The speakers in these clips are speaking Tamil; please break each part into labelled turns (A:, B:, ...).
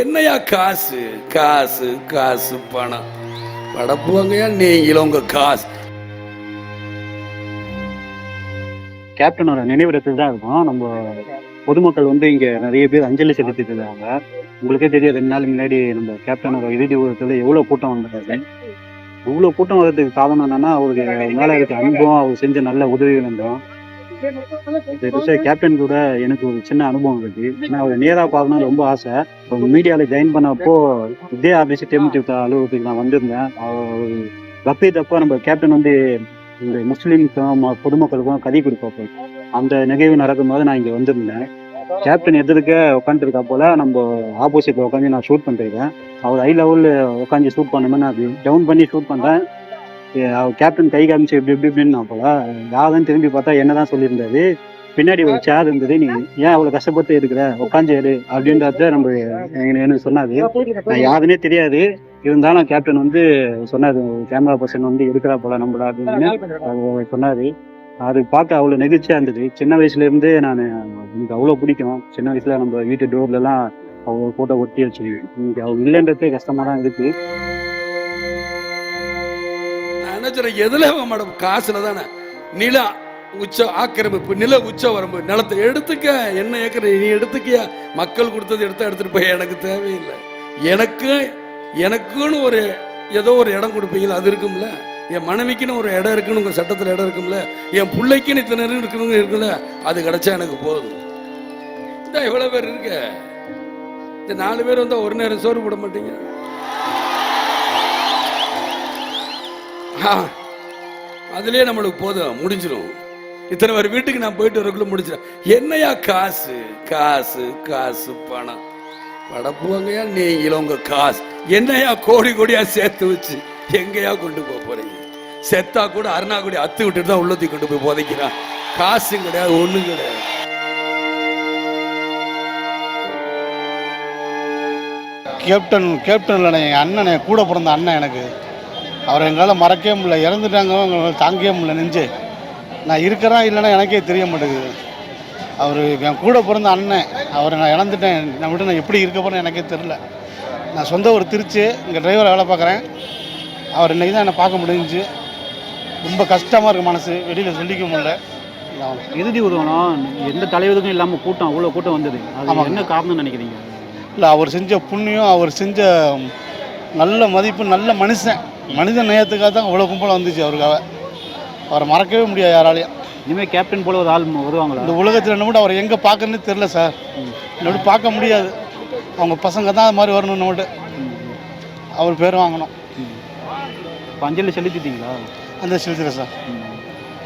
A: என்னையா காசு? காசு காசு பணம். படப்புவாங்கயா நீங்களும் உங்க காசு.
B: கேப்டனோட நினைவிடத்தில் தான் இருக்கும். நம்ம பொதுமக்கள் வந்து இங்க நிறைய பேர் அஞ்சலி செலுத்திட்டு இருக்காங்க. உங்களுக்கே தெரியும் ரெண்டு நாள் முன்னாடி நம்ம கேப்டனோட இறுதி ஊரத்தில் எவ்வளவு கூட்டம் வந்தது. இவ்வளவு கூட்டம் வர்றதுக்கு காரணம் என்னன்னா அவருக்கு மேல இருக்க அனுபவம் அவர் செஞ்ச நல்ல உதவி இருந்தோம் பெருசாக கேப்டன் கூட எனக்கு ஒரு சின்ன அனுபவம் இருக்கு. நான் அவர் நேராக பார்க்கணும் ரொம்ப ஆசை. இப்போ மீடியாவில் ஜாயின் பண்ணப்போ இதே ஆஃபீஸ் தேமுதிக அலுவலகத்துக்கு நான் வந்திருந்தேன். அவர் பக்ரீத் அப்போ நம்ம கேப்டன் வந்து இந்த முஸ்லீம்க்கும் ம- பொதுமக்களுக்கும் கதை கொடுப்பாப்போ அந்த நிகழ்வு நடக்கும் போது நான் இங்கே வந்திருந்தேன். கேப்டன் எதிர்க்க உட்காந்துருக்கா போல நம்ம ஆப்போசிட்ல உட்காந்து நான் ஷூட் பண்ணிருக்கேன் அவர் ஹை லெவலில் உட்காந்து ஷூட் பண்ணுமே நான் டவுன் பண்ணி ஷூட் பண்ணுறேன் கேப்டன் கை காமிச்சு இப்படி இப்படி இப்படின்னு நான் போல. யாரும் திரும்பி பார்த்தா என்னதான் சொல்லியிருந்தாரு பின்னாடி ஒரு சேர் இருந்தது. நீ ஏன் அவ்வளவு கஷ்டப்பட்டு இருக்கிற? உட்காந்து அப்படின்றத நம்ம என்ன எனக்கு சொன்னாரு. நான் யாருன்னே தெரியாது. இருந்தாலும் கேப்டன் வந்து சொன்னாரு கேமரா பர்சன் வந்து இருக்கிறா போல நம்மள அப்படின்னு. அவர் சொன்னாரு. அது பார்க்க அவ்வளவு நெகிழ்ச்சியா இருந்தது. சின்ன வயசுல இருந்து நான் எனக்கு அவ்வளவு பிடிக்கும். சின்ன வயசுல நம்ம வீட்டு டோர்ல எல்லாம் அவங்க போட்டோ ஒட்டி வச்சு இன்னைக்கு அவங்க இல்லைன்றதே கஷ்டமா தான் இருக்கு.
A: நான் என்ன சொல்றேன் எதுல மேடம்? காசுல தானே. நில உச்ச ஆக்கிரமிப்பு நில உச்ச வரம்பு நிலத்தை எடுத்துக்க. என்ன ஏக்கர் நீ எடுத்துக்கியா? மக்கள் கொடுத்தது எடுத்தா எடுத்துட்டு போய் எனக்கு தேவையில்லை. எனக்கு எனக்குன்னு ஒரு ஏதோ ஒரு இடம் கொடுப்பீங்களா? அது இருக்கும்ல. என் மனைவிக்குன்னு ஒரு இடம் இருக்குன்னு உங்க சட்டத்துல இடம் இருக்கும்ல. என் பிள்ளைக்குன்னு இத்தனை இடம் இருக்கணும்னு இருக்குல்ல அது கிடைச்சா எனக்கு போதும். இந்த எவ்வளவு பேர் இருக்க. இந்த நாலு பேர் வந்தா ஒரு நேரம் சோறு போட மாட்டீங்க. அதுலயே நம்மளுக்கு போதும் முடிஞ்சிடும் இத்தனை பேர் வீட்டுக்கு நான் போயிட்டு வரக்குள்ள முடிச்சிடும் என்னையா காசு காசு காசு பணம். படப்புவங்கயா நீங்களும் உங்க காசு. என்னையா கோடி கோடியா சேர்த்து வச்சு எங்கேயா கொண்டு போக போறீங்க? செத்தா கூட அருணாக்குடி அத்து விட்டுட்டு தான் உள்ளத்தி கொண்டு போய் புதைக்கிறான். காசும் கிடையாது ஒண்ணும் கிடையாது.
C: கேப்டன் கேப்டன் இல்லை எங்கள் அண்ணன் கூட பிறந்த அண்ணன் எனக்கு. அவரை எங்களால் மறக்கவே முடியல. இறந்துட்டாங்க எங்களால் தாங்கவே முடியல நெஞ்சு. நான் இருக்கிறேன் இல்லைன்னா எனக்கே தெரிய மாட்டேங்குது. அவர் என் கூட பிறந்த அண்ணன் அவரை நான் இழந்துட்டேன். நான் விட்டு நான் எப்படி இருக்க போறேன்னு எனக்கே தெரில நான் சொந்த ஒரு திருச்சி இங்கே டிரைவர் வேலை பார்க்குறேன். அவர் இன்னைக்கு தான் என்னை பார்க்க முடிஞ்சுச்சு. ரொம்ப கஷ்டமாக இருக்குது மனசு. வெளியில் சொல்லிக்க முடியல.
B: இறுதி உதவணும் எந்த தலைவருக்கும் இல்லாம கூட்டம் அவ்வளவு கூட்டம் வந்தது. அது. என்ன காரணம் நினைக்கிறீங்க?
C: இல்லை அவர் செஞ்ச புண்ணியம் அவர் செஞ்ச நல்ல மதிப்பு நல்ல மனுஷன். மனித நேயத்துக்காக தான் இவ்வளோ கும்பலம் வந்துச்சு அவருக்காக. அவரை மறக்கவே முடியாது யாராலையும்.
B: இனிமே கேப்டன் போல ஒரு ஆள் வருவாங்களா?
C: இந்த உலகத்தில் நம்மட்டு அவர் எங்கே பார்க்கணுன்னு தெரில சார். நம்மட்டு பார்க்க முடியாது. அவங்க பசங்க தான் அது மாதிரி வரணும் நம்மட்டு அவர் பேர் வாங்கணும்.
B: அஞ்சலி செலுத்திட்டீங்களா?
C: அந்த சிலித்திர சார்.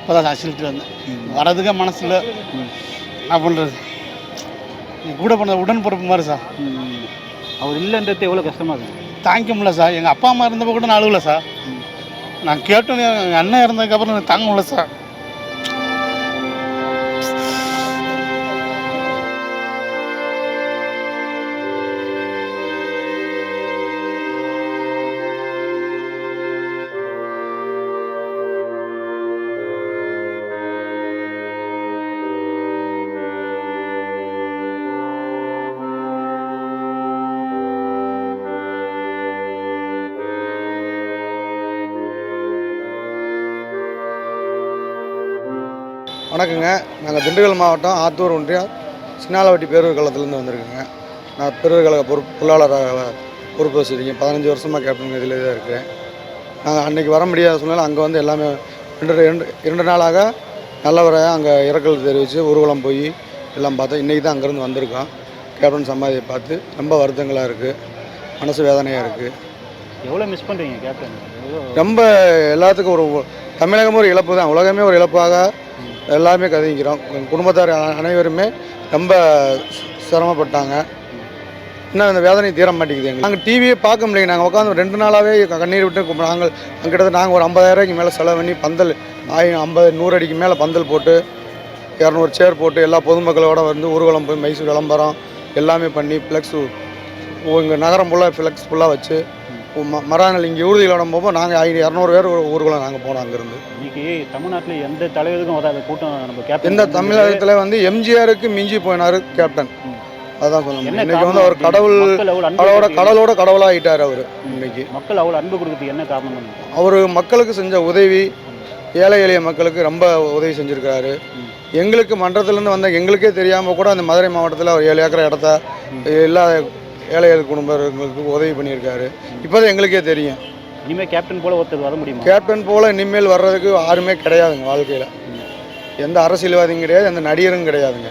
C: இப்போ தான் சார் சிலித்திர வந்தேன். வரதுக்கே மனசில் என்ன பண்ணுறது கூட பண்ண உடன்பிறப்பு மாதிரி சார்.
B: அவர் இல்லைன்றது எவ்வளோ கஷ்டமா இருக்கு?
C: தாங்கிக்க முடியல சார். எங்கள் அப்பா அம்மா இருந்தப்போ கூட நான் அழுகலை சார். நான் கேட்டோன்னே எங்கள் அண்ணன் இறந்ததுக்கப்புறம் எனக்கு தாங்க முடியல சார்.
D: வணக்கங்க. நாங்கள் திண்டுக்கல் மாவட்டம் ஆத்தூர் ஒன்றியம் சின்னாலவட்டி பேரூர் கழகத்துலேருந்து வந்திருக்கேங்க. நான் பேரூர் கழக பொறுப்பு பொருளாளராக பொறுப்பு வச்சுருக்கேன் பதினஞ்சு வருஷமாக கேப்டன் இதில் தான் இருக்கிறேன் நாங்கள் அன்றைக்கி வர முடியாத சூழ்நிலை அங்கே வந்து எல்லாமே ரெண்டு இரண்டு இரண்டு நாளாக நல்லவரையாக அங்கே இறக்கல் தெரிவித்து ஊர்வலம் போய் எல்லாம் பார்த்தோம். இன்றைக்கி தான் அங்கேருந்து வந்திருக்கோம். கேப்டன் சமாதியை பார்த்து ரொம்ப வருத்தங்களாக இருக்குது மனசு வேதனையாக இருக்குது
B: எவ்வளோ மிஸ் பண்றீங்க கேப்டன்?
D: ரொம்ப எல்லாத்துக்கும் ஒரு தமிழகமும் ஒரு இழப்பு தான். உலகமே ஒரு இழப்பாக எல்லாருமே கதைக்கிறோம் குடும்பத்தார் அனைவருமே ரொம்ப சிரமப்பட்டாங்க. இன்னும் அந்த வேதனை தீர மாட்டேங்குது எங்களுக்கு. நாங்கள் டிவியே பார்க்க முடியல. நாங்கள் உட்காந்து ரெண்டு நாளாகவே கண்ணீர் விட்டு நாங்கள் கிட்டத்தட்ட நாங்கள் ஒரு ஐம்பதாயிரரூபாய்க்கு மேலே செலவு பண்ணி பந்தல் ஆயிரம் ஐம்பது நூறு அடிக்கு மேலே பந்தல் போட்டு இரநூறு சேர் போட்டு எல்லா பொதுமக்களோட வந்து ஊர்வலம் போய் மைசூர் விளம்பரம் எல்லாமே பண்ணி ஃப்ளெக்ஸு இங்கே நகரம் ஃபுல்லாக ஃப்ளெக்ஸ் ஃபுல்லாக வச்சு ம- மறுநாள் இங்கே ஊர்தியில் போகும்போது நாங்கள் ஐநூறு இரநூறு பேர் ஒரு ஊர்வலம் நாங்கள் போனோம் அங்கேருந்து.
B: இன்னைக்கு தமிழ்நாட்டில் எந்த தலைவருக்கும் வராத கூட்டம் நம்ம கேப்டன்
D: இந்த தமிழகத்தில் வந்து எம்ஜிஆருக்கு மிஞ்சி போயினார் கேப்டன் அதான்
B: என்ன
D: இன்னைக்கு வந்து அவர் கடவுள் கடவுளோட கடவுளோட கடவுளாகிட்டார் அவர் இன்னைக்கு.
B: மக்கள் அவ்வளவு அன்பு கொடுக்கறதுக்கு என்ன காரணம்?
D: அவர் மக்களுக்கு செஞ்ச உதவி ஏழை எளிய மக்களுக்கு ரொம்ப உதவி செஞ்சுருக்காரு. எங்களுக்கு மன்றத்துலேருந்து வந்த எங்களுக்கே தெரியாமல் கூட அந்த மதுரை மாவட்டத்தில் அவர் ஏழு ஏக்கர் இடத்த எல்லா ஏழை எளிய குடும்பங்களுக்கு உதவி பண்ணியிருக்காரு. இப்போதான் எங்களுக்கே தெரியும்.
B: இனிமே கேப்டன் போல ஒருத்தர் வர முடியுமா?
D: கேப்டன் போல் இனிமேல் வர்றதுக்கு யாருமே கிடையாதுங்க வாழ்க்கையில். எந்த அரசியல்வாதியும் கிடையாது எந்த நடிகரும் கிடையாதுங்க.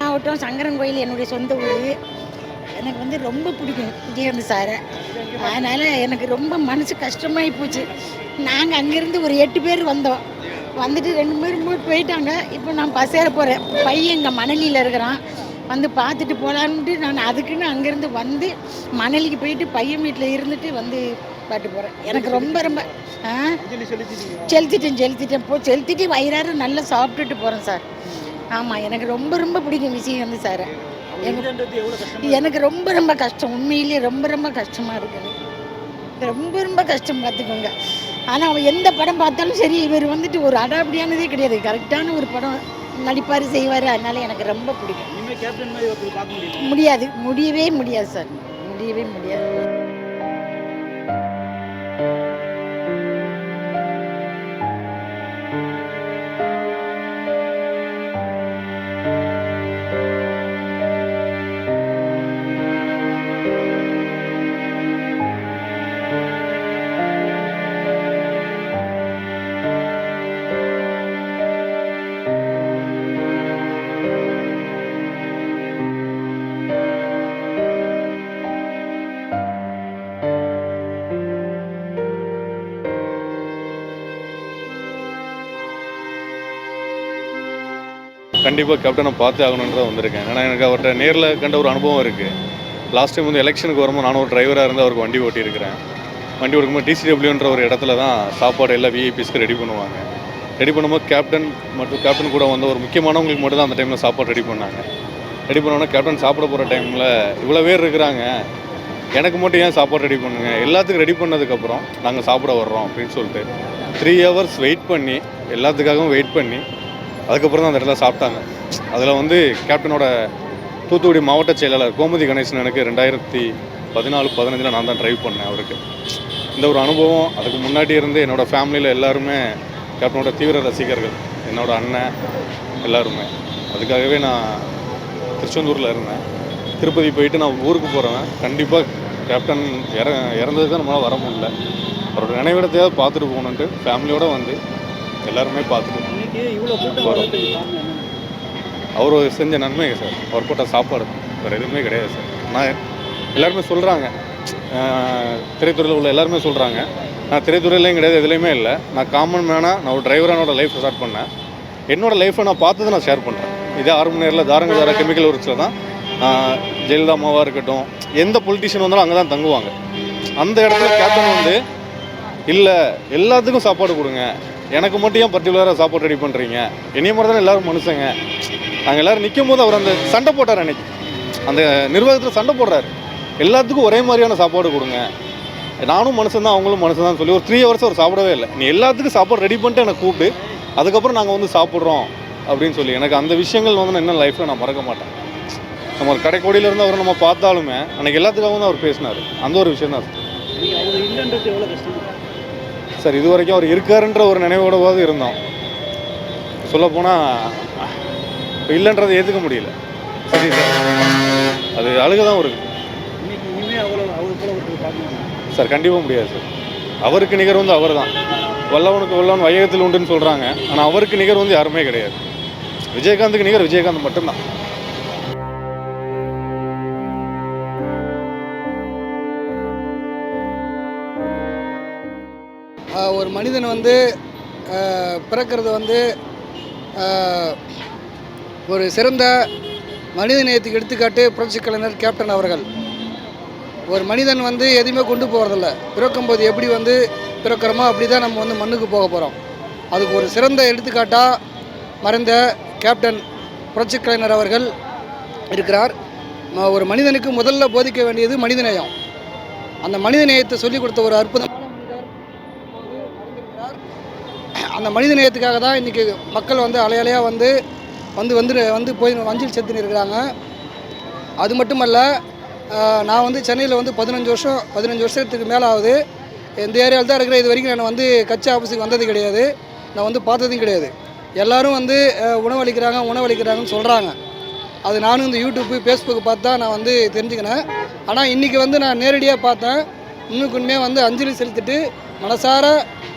E: மாவட்டம் சங்கரன் கோயில் என்னுடைய சொந்த ஊர். எனக்கு வந்து ரொம்ப பிடிக்கும் விஜயகாந்த் சாரை. அதனால் எனக்கு ரொம்ப மனசு கஷ்டமாகி போச்சு. நாங்கள் அங்கேருந்து ஒரு எட்டு பேர் வந்தோம். வந்துட்டு ரெண்டு பேர் மூணு போயிட்டாங்க. இப்போ நான் பசேர போகிறேன் பையன் இங்கே மணலியில் இருக்கிறான். வந்து பார்த்துட்டு போகலான்ட்டு நான் அதுக்குன்னு அங்கேருந்து வந்து மணலிக்கு போயிட்டு பையன் வீட்டில் இருந்துட்டு வந்து பாட்டு போகிறேன் எனக்கு ரொம்ப ரொம்ப ஆ? செலுத்திட்டேன் செலுத்திட்டேன். போ செலுத்திட்டு வயிறார நல்லா சாப்பிட்டுட்டு போகிறேன் சார். ஆமாம் எனக்கு ரொம்ப ரொம்ப பிடிக்கும் விஜயகாந்த் சாரை. எனக்கு ரொம்ப ரொம்ப கஷ்டம். உண்மையிலேயே ரொம்ப ரொம்ப கஷ்டமாக இருக்குது ரொம்ப ரொம்ப கஷ்டம் பார்த்துக்கோங்க. ஆனால் அவன் எந்த படம் பார்த்தாலும் சரி இவர் வந்துட்டு ஒரு அடாப்படியானதே கிடையாது. கரெக்டான ஒரு படம் நடிப்பார் செய்வார். அதனால எனக்கு ரொம்ப பிடிக்கும். முடியாது. முடியவே முடியாது சார். முடியவே முடியாது.
F: கண்டிப்பாக கேப்டனை பார்த்தே ஆகணுன்றத வந்திருக்கேன். ஏன்னா எனக்கு அவர்கிட்ட நேரில் கண்ட ஒரு அனுபவம் இருக்குது லாஸ்ட் டைம் வந்து எலெக்ஷனுக்கு வரும்போது நானும் ஒரு டிரைவராக இருந்து அவருக்கு வண்டி ஓட்டியிருக்கிறேன். வண்டி ஓடுக்கும்போது டிசிடபிள்யூன்ற ஒரு இடத்துல தான் சாப்பாடு எல்லாம் விஐபிஸ்க்கு ரெடி பண்ணுவாங்க. ரெடி பண்ணும்போது கேப்டன் மற்றும் கேப்டன் கூட வந்து ஒரு முக்கியமானவங்களுக்கு மட்டும் தான் அந்த டைமில் சாப்பாடு ரெடி பண்ணாங்க. ரெடி பண்ணோன்னா கேப்டன் சாப்பிட போகிற டைமில் இவ்வளோ பேர் இருக்கிறாங்க. எனக்கு மட்டும் ஏன் சாப்பாடு ரெடி பண்ணுங்க? எல்லாத்துக்கும் ரெடி பண்ணதுக்கப்புறம் நாங்கள் சாப்பிட வர்றோம் அப்படின்னு சொல்லிட்டு த்ரீ ஹவர்ஸ் வெயிட் பண்ணி எல்லாத்துக்காகவும் வெயிட் பண்ணி அதுக்கப்புறம் தான் அந்த இடத்துல சாப்பிட்டாங்க. அதில் வந்து கேப்டனோட தூத்துக்குடி மாவட்ட செயலாளர் கோமதி கணேசன் எனக்கு ரெண்டாயிரத்தி பதினாலு பதினஞ்சில் நான் தான் ட்ரைவ் பண்ணேன் அவருக்கு. இந்த ஒரு அனுபவம் அதுக்கு முன்னாடி இருந்து என்னோட ஃபேமிலியில் எல்லாருமே கேப்டனோட தீவிர ரசிகர்கள் என்னோட அண்ணன் எல்லாருமே. அதுக்காகவே நான் திருச்செந்தூரில் இருந்தேன். திருப்பதி போயிட்டு நான் ஊருக்கு போகிறவன் கண்டிப்பாக கேப்டன் இற இறந்ததுக்கு தான் நம்மளால் வர முடியல. அவரோட நினைவிடத்தையாவது பார்த்துட்டு போகணுன்ட்டு ஃபேமிலியோடு வந்து எல்லாருமே பார்த்துட்டு
B: இன்னைக்கு இவ்வளோ கூட்டம்
F: அவர் செஞ்ச நன்மைங்க சார். அவர் போட்ட சாப்பாடு. வேறு எதுவுமே கிடையாது சார். நான் எல்லாருமே சொல்கிறாங்க திரைத்துறையில் உள்ள எல்லாருமே சொல்கிறாங்க நான் திரைத்துறையிலையும் கிடையாது எதுலேயுமே இல்லை. நான் காமன் மேனாக நான் ஒரு டிரைவரானோட லைஃப் ஸ்டார்ட் பண்ணேன். என்னோட லைஃப்பை நான் பார்த்ததை நான் ஷேர் பண்ணுறேன் இதே ஆறு மணி நேரில் தாரங்க தார கெமிக்கல் ஒர்க்ஸில் தான் ஜெயலலிதா அம்மாவாக இருக்கட்டும் எந்த பொலிட்டிஷியன் வந்தாலும் அங்கே தான் தங்குவாங்க. அந்த இடத்துல கேப்டன் வந்து இல்லை எல்லாத்துக்கும் சாப்பாடு கொடுங்க. எனக்கு மட்டும் ஏன் பர்டிகுலராக சாப்பாடு ரெடி பண்ணுறீங்க என்னைய மாதிரி தானே எல்லோரும் மனுஷங்க. நாங்கள் எல்லோரும் நிற்கும் போது அவர் அந்த சண்டை போட்டார் அன்னைக்கு. அந்த நிர்வாகத்தில் சண்டை போடுறாரு. எல்லாத்துக்கும் ஒரே மாதிரியான சாப்பாடு கொடுங்க. நானும் மனுஷன் தான் அவங்களும் மனுஷன் தான் சொல்லி ஒரு த்ரீ ஹவர்ஸ் அவர் சாப்பிடவே இல்லை. நீ எல்லாத்துக்கும் சாப்பாடு ரெடி பண்ணிட்டு எனக்கு கூப்பிட்டு அதுக்கப்புறம் நாங்கள் வந்து சாப்பிட்றோம் அப்படின்னு சொல்லி. எனக்கு அந்த விஷயங்கள் வந்து நான் இன்னும் லைஃப்பில் நான் மறக்க மாட்டேன். நம்ம ஒரு கடைக்கோடியிலேருந்து அவரை அவர் நம்ம பார்த்தாலுமே அன்னைக்கு எல்லாத்துக்காகவும் தான் அவர் பேசினார். அந்த ஒரு விஷயம் தான் சார் இது வரைக்கும் அவர் இருக்காருன்ற ஒரு நினைவோடவாது இருந்தோம். சொல்லப்போனால் இப்போ இல்லைன்றதை ஏற்றுக்க முடியல. சரி சார். அது அழுக தான்
B: பார்க்கணும்?
F: சார் கண்டிப்பாக முடியாது சார். அவருக்கு நிகர் வந்து அவர் தான் வல்லவனுக்கு வல்லவன் வையகத்தில் உண்டுன்னு சொல்கிறாங்க ஆனால் அவருக்கு நிகர் வந்து யாருமே கிடையாது. விஜயகாந்துக்கு நிகர் விஜயகாந்த் மட்டும்தான்.
G: ஒரு மனிதன் வந்து பிறக்கிறது வந்து ஒரு சிறந்த மனித நேயத்துக்கு எடுத்துக்காட்டு புரட்சி கலைஞர் கேப்டன் அவர்கள். ஒரு மனிதன் வந்து எதுவுமே கொண்டு போகிறதில்ல பிறக்கும்போது எப்படி வந்து பிறக்கிறோமோ அப்படி தான் நம்ம வந்து மண்ணுக்கு போக போகிறோம் அதுக்கு ஒரு சிறந்த எடுத்துக்காட்டாக மறைந்த கேப்டன் புரட்சி கலைஞர் அவர்கள் இருக்கிறார். ஒரு மனிதனுக்கு முதல்ல போதிக்க வேண்டியது மனிதநேயம். அந்த மனிதநேயத்தை சொல்லிக் கொடுத்த ஒரு அற்புதமான அந்த மனித நேயத்துக்காக தான் இன்றைக்கி மக்கள் வந்து அலையலையாக வந்து வந்து வந்து வந்து போய் வஞ்சில் செத்துன்னு இருக்கிறாங்க. அது மட்டுமல்ல நான் வந்து சென்னையில் வந்து பதினஞ்சு வருஷம் பதினஞ்சு வருஷத்துக்கு மேலே ஆகுது இந்த ஏரியாவில் தான் இருக்கிற இது வரைக்கும் நான் வந்து கட்சி ஆஃபீஸுக்கு வந்தது கிடையாது. நான் வந்து பார்த்ததும் கிடையாது. எல்லோரும் வந்து உணவளிக்கிறாங்க உணவளிக்கிறாங்கன்னு சொல்கிறாங்க அது நானும் இந்த யூடியூப்பு ஃபேஸ்புக்கு பார்த்து தான் நான் வந்து தெரிஞ்சுக்கினேன். ஆனால் இன்றைக்கி வந்து நான் நேரடியாக பார்த்தேன். இன்னும் உண்மையாக வந்து அஞ்சலி செலுத்திட்டு மனசார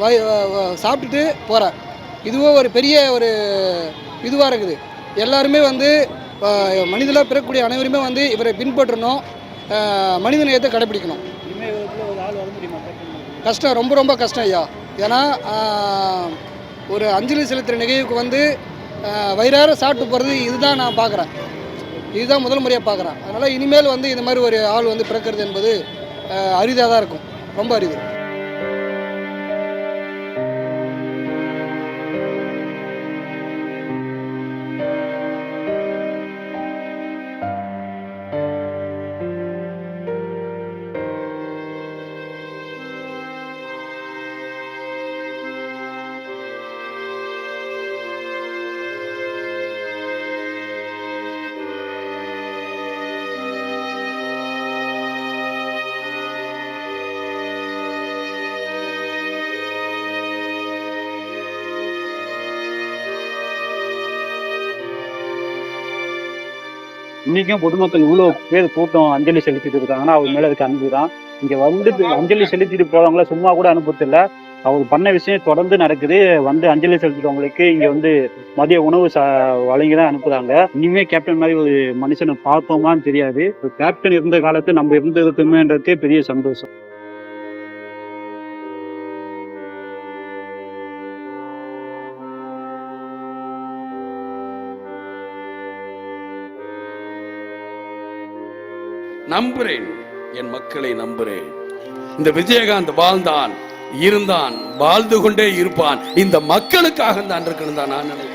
G: வ- சாப்பிட்டுட்டு போகிறேன் இதுவும் ஒரு பெரிய ஒரு இதுவாக இருக்குது. எல்லாருமே வந்து மனிதனாக பிறக்கக்கூடிய அனைவருமே வந்து இவரை பின்பற்றணும் மனித நேயத்தை கடைப்பிடிக்கணும்
B: இனிமேல் ஆள்
G: கஷ்டம் ரொம்ப ரொம்ப கஷ்டம் ஐயா. ஏன்னா ஒரு அஞ்சலி செலுத்துகிற நிகழ்வுக்கு வந்து வயிறார சாப்பிட்டு போகிறது இதுதான் நான் பார்க்குறேன். இதுதான் முதல் முறையாக பார்க்குறேன். அதனால் இனிமேல் வந்து இந்த மாதிரி ஒரு ஆள் வந்து பிறக்கிறது என்பது அரிதாக தான் இருக்கும். ரொம்ப அரிது.
B: இன்னைக்கும் பொதுமக்கள் இவ்வளோ பேர் கூட்டம் அஞ்சலி செலுத்திட்டு இருக்காங்கன்னா அவர் மேல இருக்க அன்பு தான். இங்க வந்துட்டு அஞ்சலி செலுத்திட்டு போறவங்கள சும்மா கூட அனுப்புறதில்ல. அவர் பண்ண விஷயம் தொடர்ந்து நடக்குது. வந்து அஞ்சலி செலுத்துறவங்களுக்கு இங்க வந்து மதிய உணவு சா வழங்கி தான் அனுப்புறாங்க. இனிமே கேப்டன் மாதிரி ஒரு மனுஷனை பார்த்தோமான்னு தெரியாது. கேப்டன் இருந்த காலத்து நம்ம இருந்திருக்குமேன்றதே பெரிய சந்தோஷம்.
A: நம்புறேன். என் மக்களை நம்புறேன். இந்த விஜயகாந்த் வாழ்ந்தான் இருந்தான் வாழ்ந்து கொண்டே இருப்பான். இந்த மக்களுக்காக தான் இருக்கணும் தான் நான் நினைக்கிறேன்.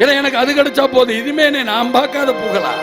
A: ஏன்னா எனக்கு அது கிடைச்சா போதும். இதுமே நான் பார்க்காத புகழா?